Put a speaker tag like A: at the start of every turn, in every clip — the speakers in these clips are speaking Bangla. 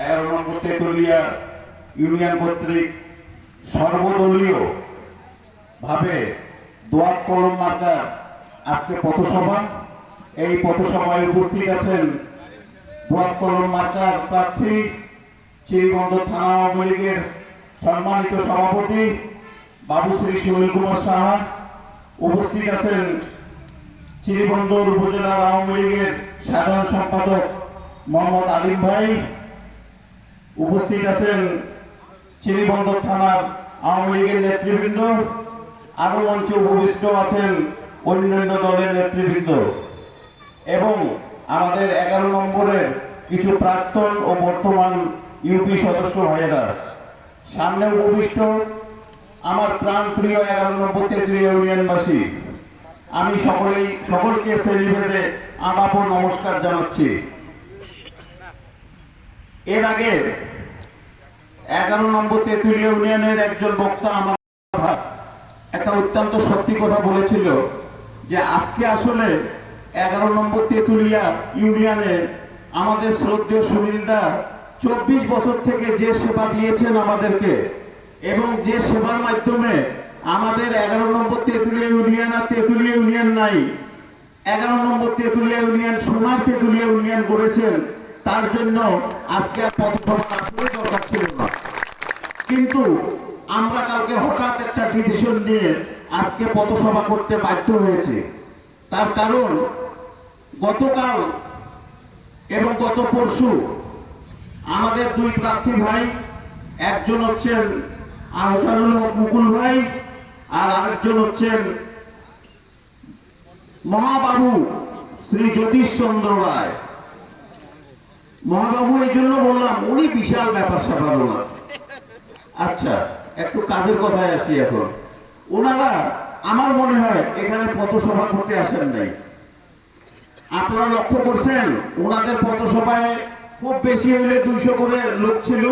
A: এগারো নম্বর তেতুলিয়া ইউনিয়ন কর্তৃক সর্বদলীয় ভাবে দোয়াত কলম মার্কার আজকে পথসভা। এই পথসভায় উপস্থিত আছেন দোয়াত কলম মার্কার প্রার্থী চিরিবন্ধ থানা আওয়ামী লীগের সম্মানিত সভাপতি বাবুশ্রী সুনীল কুমার সাহা। উপস্থিত আছেন চিরিবন্দর উপজেলার আওয়ামী লীগের সাধারণ সম্পাদক মোহাম্মদ আলিম ভাই। উপস্থিত আছেন চিরিবন্দর থানার আওয়ামী লীগের নেতৃবৃন্দ, আরও মঞ্চে উপবিষ্ট আছেন অন্যান্য দলের নেতৃবৃন্দ। এবং আমাদের এগারো নম্বরের কিছু প্রাক্তন ও বর্তমান ইউপি সদস্য ভাইয়েরা, সামনে উপবিষ্ট আমার প্রাণ প্রিয় এগারো নম্বর তেত্রিয়া ইউনিয়নবাসী। আমি সকলেই, সকলকে শ্রেণীভেদে আদাপ নমস্কার জানাচ্ছি। এর আগে এগারো নম্বর তেঁতুলিয়া ইউনিয়নের একজন বক্তা আমার একটা অত্যন্ত সত্যি কথা বলেছিল যে আজকে আসলে এগারো নম্বর তেঁতুলিয়া ইউনিয়নে আমাদের শ্রদ্ধেয় সুনীলদা চব্বিশ বছর থেকে যে সেবা দিয়েছেন আমাদেরকে এবং যে সেবার মাধ্যমে আমাদের এগারো নম্বর তেঁতুলিয়া ইউনিয়ন আর তেঁতুলিয়া ইউনিয়ন নাই। এগারো নম্বর তেঁতুলিয়া ইউনিয়ন, সোনার তেঁতুলিয়া ইউনিয়ন করেছেন তার জন্য আজকে দরকার ছিল না। কিন্তু আমরা কালকে হঠাৎ একটা ডিসিশন নিয়ে আজকে পথসভা করতে বাধ্য হয়েছে। তার কারণ গতকাল এবং গত পরশু আমাদের দুই প্রার্থী ভাই, একজন হচ্ছেন আহসানুল হক মুকুল ভাই আর আরেকজন হচ্ছেন মহাবাবু শ্রী জ্যোতিষ চন্দ্র রায়। মহাবাবু এই জন্য বললাম, উনি বিশাল ব্যাপার স্যাপার ওনার আচ্ছা একটু কাজের কথায় আসি এখন। ওনারা, আমার মনে হয়, এখানে পথসভা করতে আসেন নাই। আপনারা লক্ষ্য করছেন, ওনাদের পথসভায় খুব বেশি হইলে দুইশো করে লোক ছিল।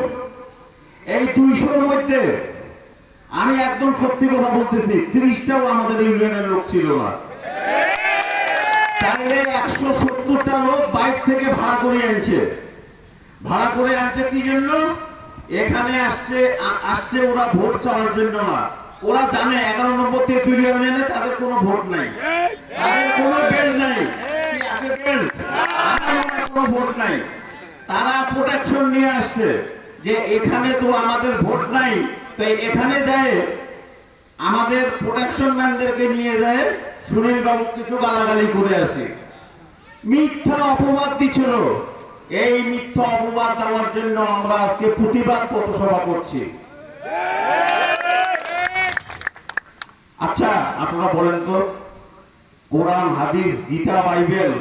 A: এই দুইশোর মধ্যে আমি একদম সত্যি কথা বলতেছি, তিরিশটাও আমাদের ইউনিয়নের লোক ছিল না। তাহলে একশো ভাড়া করে আনছে। ভাড়া করে আনছে কি জন্য? এখানে আসছে আসছে ওরা ভোট চাওয়ার জন্য না। ওরা জানে এগারো নম্বর থেকে তেঁতুল ইউনিয়নে তাদের কোনো ভোট নাই। তাদের কোনো বেল নাই। কোনো ভোট নাই। তারা প্রোটেকশন নিয়ে আসছে যে এখানে তো আমাদের ভোট নাই। তো এখানে যায়, আমাদের প্রোটেকশন ম্যানদেরকে নিয়ে যায় সুনীল বাবু কিছু গালাগালি করে আসে। মিথ্যা অপবাদ দিছিল। এই মিথ্যা অপবাদ দেওয়ার জন্য আমরা আজকে প্রতিবাদ পথসভা করছি। আচ্ছা আপনারা বলেন তো কোরআন হাদিস গীতা বাইবেল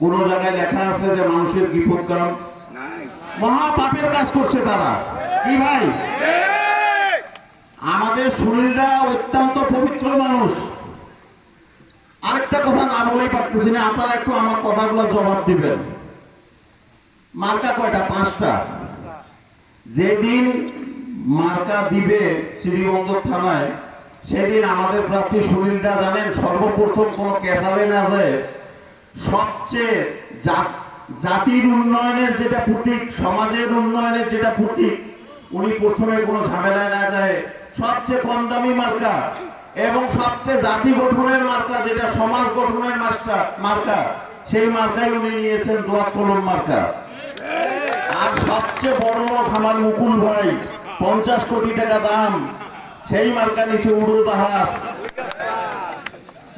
A: কোন জায়গায় লেখা আছে যে মানুষের বিপদ কারণ? মহা পাপের কাজ করছে তারা। কি ভাই? আমাদের সুনীলদা অত্যন্ত পবিত্র মানুষ। আরেকটা কথা না বলেই পারতেছি না, আপনারা একটু আমার কথাগুলো জবাব দিবেন। মার্কা কয়টা? পাঁচটা। যেদিন মার্কা দিবে শ্রীবন্দর থানায়, সেদিন আমাদের প্রার্থী সুনীলদা জানেন, সর্বপ্রথম কোন কেসালে না যায় সবচেয়ে জাতির উন্নয়নের যেটা প্রতীক, সমাজের উন্নয়নের যেটা প্রতীক, উনি প্রথমে কোনো ঝামেলায় না যায়। সবচেয়ে কম দামি মার্কা এবং সবচেয়ে জাতি গঠনের মার্কা যেটা সমাজ গঠনের মার্কা মার্কা, সেই মার্কাই উনি নিয়েছেন দোয়াত কলম মার্কা। আর সবচেয়ে বড় আমার মুকুল ভাই, পঞ্চাশ কোটি টাকা দাম, সেই মার্কা নিচে উড়ো জাহাজ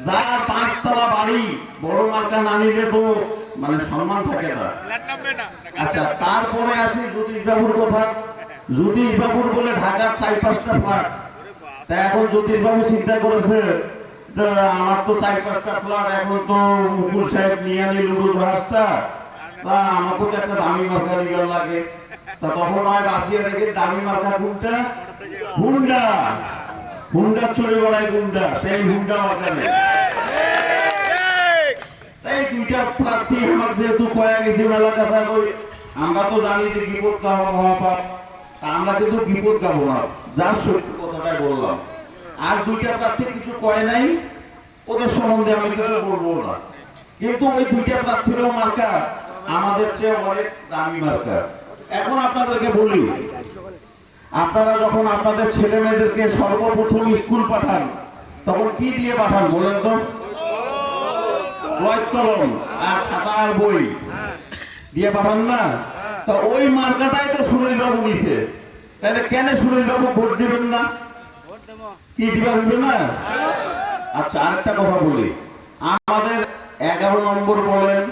A: যার পাঁচতলা বাড়ি, বড় মার্কা না নিলে তো মানে সম্মান থাকে না। আচ্ছা তারপরে আসি জ্যোতিষ বাবুর কথা। জ্যোতিষ বাবুর বলে ঢাকার চার পাঁচটা ফ্ল্যাট তা এখন জ্যোতিষ বাবু চিন্তা করেছে আমার তো চার পাঁচটা ফ্ল্যাট এখন তো মুকুল সাহেব নিয়ে লুডু জাহাজটা তা আমাকে তো একটা দামি মার্কা নিয়ে লাগে। তা তখন হয় বাসিয়া দেখে দামি মার্কা কোনটা? হুন্ডা। হুন্ডা চলে বেড়ায় গুন্ডা, সেই হুন্ডা মার্কা নেই এই দুইটা প্রার্থী আমার যেহেতু কয়া গেছে মেলা কই আমরা তো জানি যে বিপদ মহাপাপ তা আমরা কিন্তু বিপদ গাবো না। যার সত্যি কথাটাই বললাম। আর দুইটা প্রার্থী কিছু কয় নাই, ওদের সম্বন্ধে আমি কিছু বলব না। কিন্তু ওই দুইটা প্রার্থীরও মার্কা, আমাদের চেয়ে অনেক দামি মার্কা। এখন আপনাদেরকে বলি, আপনারা যখন আপনাদের ছেলে মেয়েদেরকে সর্বপ্রথম স্কুল পাঠান, তখন কি দিয়ে পাঠান বলেন তো? কলম আর খাতা আর বই। দিয়ে পাঠান না? তো ওই মার্কাটাই তো সুনীল বাবু নিছে। তাহলে কেন সুনীল বাবু ভোট দিবেন না? কি দিবা হইবে না আচ্ছা আরেকটা কথা বলি। আমাদের এগারো নম্বর বলেন,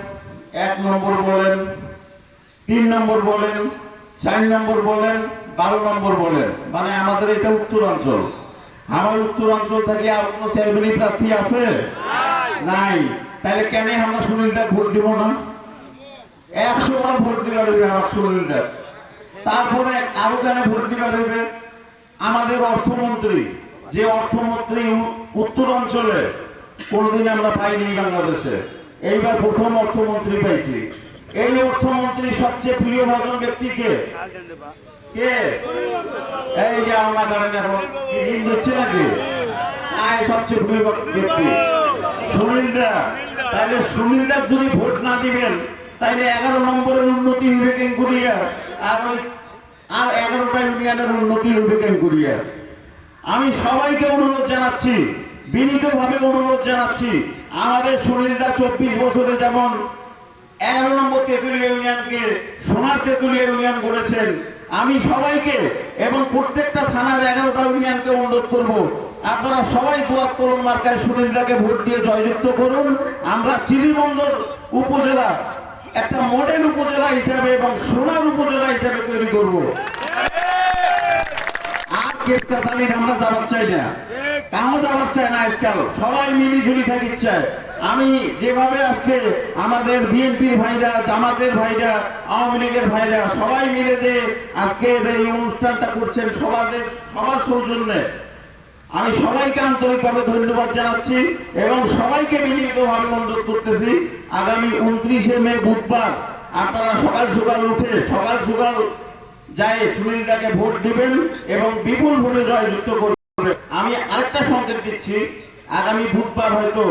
A: এক নম্বর বলেন, তিন নম্বর বলেন, চার নম্বর বলেন, বারো নম্বর বলেন। মানে আমাদের এটা উত্তরাঞ্চল। আমার উত্তরাঞ্চল থেকে আর কোনো সেলবেলি প্রার্থী আছে? নাই। তাহলে কেন আমরা সুনীলদা ভোট দিব না? একশো ভোট দিবার হইবে আমার তারপরে আরও ভোট আমাদের অর্থমন্ত্রী, যে অর্থমন্ত্রী উ- উত্তরাঞ্চলে কোনোদিন আমরা পাইনি বাংলাদেশে, এইবার প্রথম অর্থমন্ত্রী পাইছি। এই অর্থমন্ত্রী সবচেয়ে প্রিয় ব্যক্তিকে কে? এই যে আমরা করেন এখন দিন নাকি? আয় সবচেয়ে প্রিয় ব্যক্তি। তাহলে দা যদি ভোট না দিবেন তাইলে এগারো নম্বরের উন্নতি হইবে কেন করিয়া আর ওই আর এগারোটা ইউনিয়নের উন্নতি হইবে কেন করিয়া আমি সবাইকে অনুরোধ জানাচ্ছি, বিনীতভাবে অনুরোধ জানাচ্ছি, আমাদের সুনীলদা চব্বিশ বছরে যেমন এগারো নম্বর তেঁতুলিয়া ইউনিয়নকে সোনার তেঁতুলিয়া ইউনিয়ন করেছেন, আমি সবাইকে এবং প্রত্যেকটা থানার এগারোটা ইউনিয়নকে অনুরোধ করব, আপনারা সবাই দুয়ার তরুণ মার্কায় সুনীলদাকে ভোট দিয়ে জয়যুক্ত করুন। আমরা চিরিবন্দর উপজেলা একটা মডেল উপজেলা হিসাবে এবং সোনার উপজেলা হিসাবে তৈরি করব। চাই না? আজকাল? সবাই মিলি ঝুলি চায় আমি যেভাবে আজকে আমাদের বিএনপির ভাইরা, জামাতের ভাইরা, আওয়ামী লীগের ভাইরা সবাই মিলে যে আজকের এই অনুষ্ঠানটা করছেন, সবাদের সবার সৌজন্যে আমি সবাইকে আন্তরিকভাবে ধন্যবাদ জানাচ্ছি এবং সবাইকে বিনীতভাবে অনুরোধ করতেছি। আগামী উনত্রিশে মে বুধবার আপনারা সকাল সকাল উঠে সকাল সকাল যায় সুনীলদাকে ভোট দিবেন এবং বিপুল ভোটে জয়যুক্ত করবেন। আমি আরেকটা সংকেত দিচ্ছি। আগামী বুধবার হয়তো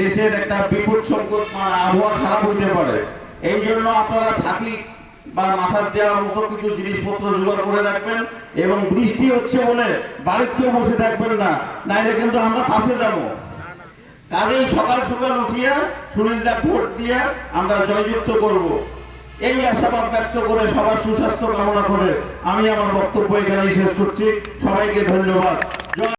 A: দেশের একটা বিপুল সংকট আবহাওয়া খারাপ হইতে পারে। এই জন্য আপনারা ছাতি বা মাথার দেওয়ার মতো কিছু জিনিসপত্র জোগাড় করে রাখবেন এবং বৃষ্টি হচ্ছে বলে বাড়িতেও বসে থাকবেন না, নাইলে কিন্তু আমরা পাশে যাব। কাজেই সকাল সকাল উঠিয়া, সুনীলদা ভোট দিয়ে আমরা জয়যুক্ত করব। এই আশাবাদ ব্যক্ত করে সবার সুস্বাস্থ্য কামনা করে আমি আমার বক্তব্য এখানেই শেষ করছি। সবাইকে ধন্যবাদ।